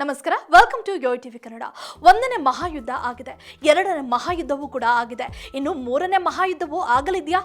ನಮಸ್ಕಾರ. Welcome to yo TV Kannada ಒಂದನೇ ಮಹಾಯುದ್ಧ ಆಗಿದೆ. ಎರಡನೇ ಮಹಾಯುದ್ಧವೂ ಕೂಡ ಆಗಿದೆ. ಇನ್ನು ಮೂರನೇ ಮಹಾಯುದ್ಧವೂ ಆಗಲಿದೆಯಾ?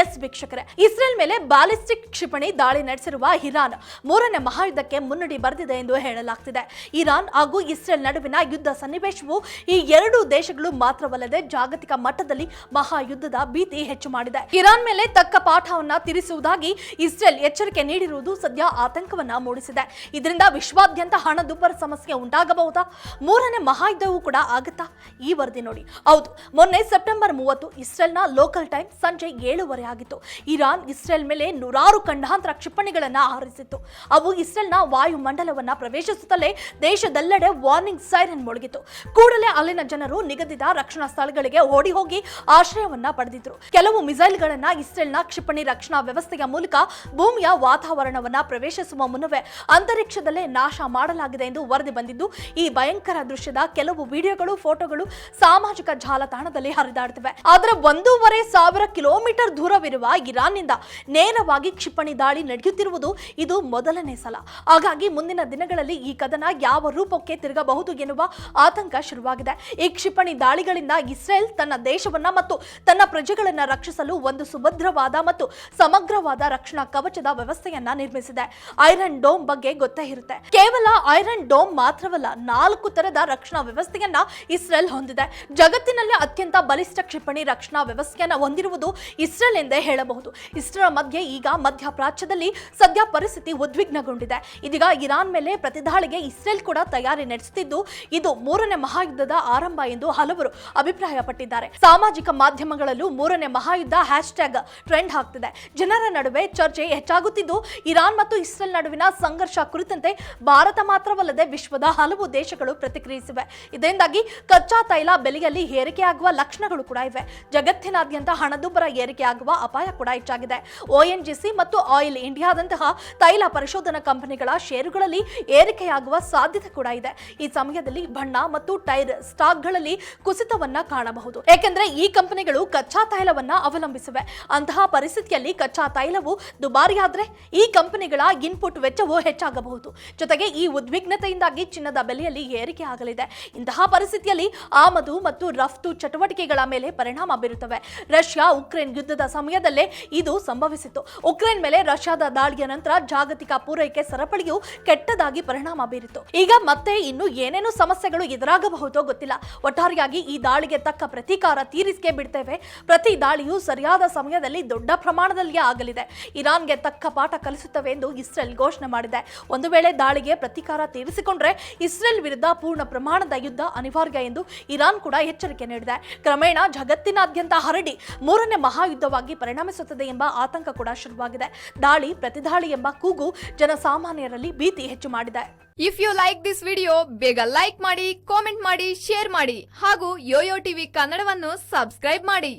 ಎಸ್ ವೀಕ್ಷಕರೇ. ಇಸ್ರೇಲ್ ಮೇಲೆ ಬ್ಯಾಲಿಸ್ಟಿಕ್ ಕ್ಷಿಪಣಿ ದಾಳಿ ನಡೆಸಿರುವ ಇರಾನ್ ಮೂರನೇ ಮಹಾಯುದ್ಧಕ್ಕೆ ಮುನ್ನಡಿ ಬರೆದಿದೆ ಎಂದು ಹೇಳಲಾಗ್ತಿದೆ. ಇರಾನ್ ಹಾಗೂ ಇಸ್ರೇಲ್ ನಡುವಿನ ಯುದ್ಧ ಸನ್ನಿವೇಶವು ಈ ಎರಡು ದೇಶಗಳು ಮಾತ್ರವಲ್ಲದೆ ಜಾಗತಿಕ ಮಟ್ಟದಲ್ಲಿ ಮಹಾಯುದ್ಧದ ಭೀತಿ ಹೆಚ್ಚು ಮಾಡಿದೆ. ಇರಾನ್ ಮೇಲೆ ತಕ್ಕ ಪಾಠವನ್ನ ತಿರಿಸುವುದಾಗಿ ಇಸ್ರೇಲ್ ಎಚ್ಚರಿಕೆ ನೀಡಿರುವುದು ಸದ್ಯ ಆತಂಕವನ್ನ ಮೂಡಿಸಿದೆ. ಇದರಿಂದ ವಿಶ್ವಾದ್ಯಂತ ಹಣದುಬ್ಬರ ಸಮಸ್ಯೆ ಉಂಟಾಗಬಹುದಾ? ಮೂರನೇ ಮಹಾಯುದ್ಧವೂ ಕೂಡ ಆಗುತ್ತಾ? ಈ ವರದಿ ನೋಡಿ. ಹೌದು, ಮೊನ್ನೆ ಸೆಪ್ಟೆಂಬರ್ ಮೂವತ್ತು ಇಸ್ರೇಲ್ನ ಲೋಕಲ್ ಟೈಮ್ ಸಂಜೆ ಏಳುವರೆ ಆಗಿತ್ತು. ಇರಾನ್, ಇಸ್ರೇಲ್ ಮೇಲೆ ನೂರಾರು ಖಂಡಾಂತರ ಕ್ಷಿಪಣಿಗಳನ್ನು ಹಾರಿಸಿತ್ತು. ಅವು ಇಸ್ರೇಲ್ನ ವಾಯುಮಂಡಲವನ್ನ ಪ್ರವೇಶಿಸುತ್ತಲೇ ದೇಶದೆಲ್ಲೆಡೆ ವಾರ್ನಿಂಗ್ ಸೈರನ್ ಮೊಳಗಿತು ಕೂಡಲೇ ಅಲ್ಲಿನ ಜನರು ನಿಗದಿತ ರಕ್ಷಣಾ ಸ್ಥಳಗಳಿಗೆ ಓಡಿ ಹೋಗಿ ಆಶ್ರಯವನ್ನ ಪಡೆದಿದ್ರು. ಕೆಲವು ಮಿಸೈಲ್ಗಳನ್ನ ಇಸ್ರೇಲ್ನ ಕ್ಷಿಪಣಿ ರಕ್ಷಣಾ ವ್ಯವಸ್ಥೆಯ ಮೂಲಕ ಭೂಮಿಯ ವಾತಾವರಣವನ್ನ ಪ್ರವೇಶಿಸುವ ಮುನ್ನವೇ ಅಂತರಿಕ್ಷದಲ್ಲೇ ನಾಶ ಮಾಡಲಾಗಿದೆ ಎಂದು ವರದಿ ಬಂದಿದ್ದು, ಈ ಭಯಂಕರ ದೃಶ್ಯದ ಕೆಲವು ವಿಡಿಯೋಗಳು, ಫೋಟೋಗಳು ಸಾಮಾಜಿಕ ಜಾಲತಾಣದಲ್ಲಿ ಹರಿದಾಡುತ್ತಿವೆ ಆದರೆ ಒಂದೂವರೆ ಸಾವಿರ ಕಿಲೋಮೀಟರ್ ದೂರವಿರುವ ಇರಾನ್ನಿಂದ ನೇರವಾಗಿ ಕ್ಷಿಪಣಿ ದಾಳಿ ನಡೆಯುತ್ತಿರುವುದು ಇದು ಮೊದಲನೇ ಸಲ. ಹಾಗಾಗಿ ಮುಂದಿನ ದಿನಗಳಲ್ಲಿ ಈ ಕದನ ಯಾವ ರೂಪಕ್ಕೆ ತಿರುಗಬಹುದು ಎನ್ನುವ ಆತಂಕ ಶುರುವಾಗಿದೆ. ಈ ಕ್ಷಿಪಣಿ ದಾಳಿಗಳಿಂದ ಇಸ್ರೇಲ್ ತನ್ನ ದೇಶವನ್ನ ಮತ್ತು ತನ್ನ ಪ್ರಜೆಗಳನ್ನ ರಕ್ಷಿಸಲು ಒಂದು ಸುಭದ್ರವಾದ ಮತ್ತು ಸಮಗ್ರವಾದ ರಕ್ಷಣಾ ಕವಚದ ವ್ಯವಸ್ಥೆಯನ್ನ ನಿರ್ಮಿಸಿದೆ. ಐರನ್ ಡೋಮ್ ಬಗ್ಗೆ ಗೊತ್ತೇ ಇರುತ್ತೆ. ಕೇವಲ ಐರನ್ ಡೋಮ್ ಮಾತ್ರವಲ್ಲ, ನಾಲ್ಕು ತರದ ರಕ್ಷಣಾ ವ್ಯವಸ್ಥೆಯನ್ನ ಇಸ್ರೇಲ್ ಹೊಂದಿದೆ. ಜಗತ್ತಿನಲ್ಲೇ ಅತ್ಯಂತ ಬಲಿಷ್ಠ ಕ್ಷಿಪಣಿ ರಕ್ಷಣಾ ವ್ಯವಸ್ಥೆಯನ್ನ ಹೊಂದಿರುವುದು ಇಸ್ರೇಲ್ ಎಂದೇ ಹೇಳಬಹುದು. ಇಸ್ರೇಲ್ ಮಧ್ಯೆ ಈಗ ಮಧ್ಯಪ್ರಾಚ್ಯದಲ್ಲಿ ಸದ್ಯ ಪರಿಸ್ಥಿತಿ ಉದ್ವಿಗ್ನಗೊಂಡಿದೆ. ಇದೀಗ ಇರಾನ್ ಮೇಲೆ ಪ್ರತಿದಾಳಿಗೆ ಇಸ್ರೇಲ್ ಕೂಡ ತಯಾರಿ ನಡೆಸುತ್ತಿದ್ದು, ಇದು ಮೂರನೇ ಮಹಾಯುದ್ಧದ ಆರಂಭ ಎಂದು ಹಲವರು ಅಭಿಪ್ರಾಯಪಟ್ಟಿದ್ದಾರೆ. ಸಾಮಾಜಿಕ ಮಾಧ್ಯಮಗಳಲ್ಲೂ ಮೂರನೇ ಮಹಾಯುದ್ಧ ಹ್ಯಾಶ್ ಟ್ರೆಂಡ್ ಆಗ್ತಿದೆ. ಜನರ ನಡುವೆ ಚರ್ಚೆ ಹೆಚ್ಚಾಗುತ್ತಿದ್ದು, ಇರಾನ್ ಮತ್ತು ಇಸ್ರೇಲ್ ನಡುವಿನ ಸಂಘರ್ಷ ಕುರಿತಂತೆ ಭಾರತ ಮಾತ್ರವಲ್ಲದೆ ವಿಶ್ವದ ಹಲವು ದೇಶಗಳು ಪ್ರತಿಕ್ರಿಯಿಸಿವೆ. ಇದರಿಂದಾಗಿ ಕಚ್ಚಾ ತೈಲ ಬೆಲೆಯಲ್ಲಿ ಏರಿಕೆಯಾಗುವ ಲಕ್ಷಣಗಳು ಕೂಡ ಇವೆ. ಜಗತ್ತಿನಾದ್ಯಂತ ಹಣದುಬ್ಬರ ಏರಿಕೆಯಾಗುವ ಅಪಾಯ ಕೂಡ ಹೆಚ್ಚಾಗಿದೆ. ಓಎನ್ಜಿಸಿ ಮತ್ತು ಆಯಿಲ್ ಇಂಡಿಯಾದಂತಹ ತೈಲ ಪರಿಶೋಧನಾ ಕಂಪನಿಗಳ ಷೇರುಗಳಲ್ಲಿ ಏರಿಕೆಯಾಗುವ ಸಾಧ್ಯತೆ ಕೂಡ ಇದೆ. ಈ ಸಮಯದಲ್ಲಿ ಬಣ್ಣ ಮತ್ತು ಟೈರ್ ಸ್ಟಾಕ್ಗಳಲ್ಲಿ ಕುಸಿತವನ್ನ ಕಾಣಬಹುದು. ಏಕೆಂದರೆ ಈ ಕಂಪನಿಗಳು ಕಚ್ಚಾ ತೈಲವನ್ನ ಅವಲಂಬಿಸಿವೆ. ಅಂತಹ ಪರಿಸ್ಥಿತಿಯಲ್ಲಿ ಕಚ್ಚಾ ತೈಲವು ದುಬಾರಿಯಾದ್ರೆ ಈ ಕಂಪನಿಗಳ ಇನ್ಪುಟ್ ವೆಚ್ಚವು ಹೆಚ್ಚಾಗಬಹುದು. ಜೊತೆಗೆ ಈ ಉದ್ವಿಗ್ನತೆಯಿಂದಾಗಿ ಚಿನ್ನದ ಬೆಲೆಯಲ್ಲಿ ಏರಿಕೆ ಆಗಲಿದೆ. ಇಂತಹ ಪರಿಸ್ಥಿತಿಯಲ್ಲಿ ಆಮದು ಮತ್ತು ರಫ್ತು ಚಟುವಟಿಕೆಗಳ ಮೇಲೆ ಪರಿಣಾಮ ಬೀರುತ್ತವೆ. ರಷ್ಯಾ ಉಕ್ರೇನ್ ಯುದ್ಧದ ಸಮಯದಲ್ಲೇ ಇದು ಸಂಭವಿಸಿತು ಉಕ್ರೇನ್ ಮೇಲೆ ರಷ್ಯಾದ ದಾಳಿಯ ನಂತರ ಜಾಗತಿಕ ಪೂರೈಕೆ ಸರಪಳಿಯು ಕೆಟ್ಟದಾಗಿ ಪರಿಣಾಮ ಬೀರಿತು ಈಗ ಮತ್ತೆ ಇನ್ನು ಏನೇನು ಸಮಸ್ಯೆಗಳು ಎದುರಾಗಬಹುದೋ ಗೊತ್ತಿಲ್ಲ. ಒಟ್ಟಾರೆಯಾಗಿ ಈ ದಾಳಿಗೆ ತಕ್ಕ ಪ್ರತೀಕಾರ ತೀರಿಸಿಕೆ ಬಿಡ್ತೇವೆ. ಪ್ರತಿ ದಾಳಿಯು ಸರಿಯಾದ ಸಮಯದಲ್ಲಿ ದೊಡ್ಡ ಪ್ರಮಾಣದಲ್ಲಿಯೇ ಆಗಲಿದೆ. ಇರಾನ್ಗೆ ತಕ್ಕ ಪಾಠ ಕಲಿಸುತ್ತವೆ ಎಂದು ಇಸ್ರೇಲ್ ಘೋಷಣೆ ಮಾಡಿದೆ. ಒಂದು ವೇಳೆ ದಾಳಿಗೆ ಪ್ರತೀಕಾರ ಇಸ್ರೇಲ್ ವಿರುದ್ಧ ಪೂರ್ಣ ಪ್ರಮಾಣದ ಯುದ್ಧ ಅನಿವಾರ್ಯ ಎಂದು ಇರಾನ್ ಕೂಡ ಎಚ್ಚರಿಕೆ ನೀಡಿದೆ. ಕ್ರಮೇಣ ಜಗತ್ತಿನಾದ್ಯಂತ ಹರಡಿ ಮೂರನೇ ಮಹಾಯುದ್ಧವಾಗಿ ಪರಿಣಮಿಸುತ್ತದೆ ಎಂಬ ಆತಂಕ ಕೂಡ ಶುರುವಾಗಿದೆ. ದಾಳಿ, ಪ್ರತಿದಾಳಿ ಎಂಬ ಕೂಗು ಜನಸಾಮಾನ್ಯರಲ್ಲಿ ಭೀತಿ ಹೆಚ್ಚು ಮಾಡಿದೆ. If you like this video ಬೇಗ ಲೈಕ್ ಮಾಡಿ ಕಾಮೆಂಟ್ ಮಾಡಿ ಶೇರ್ ಮಾಡಿ ಹಾಗೂ ಯೋಯೋ ಟಿವಿ ಕನ್ನಡವನ್ನು ಸಬ್ಸ್ಕ್ರೈಬ್ ಮಾಡಿ.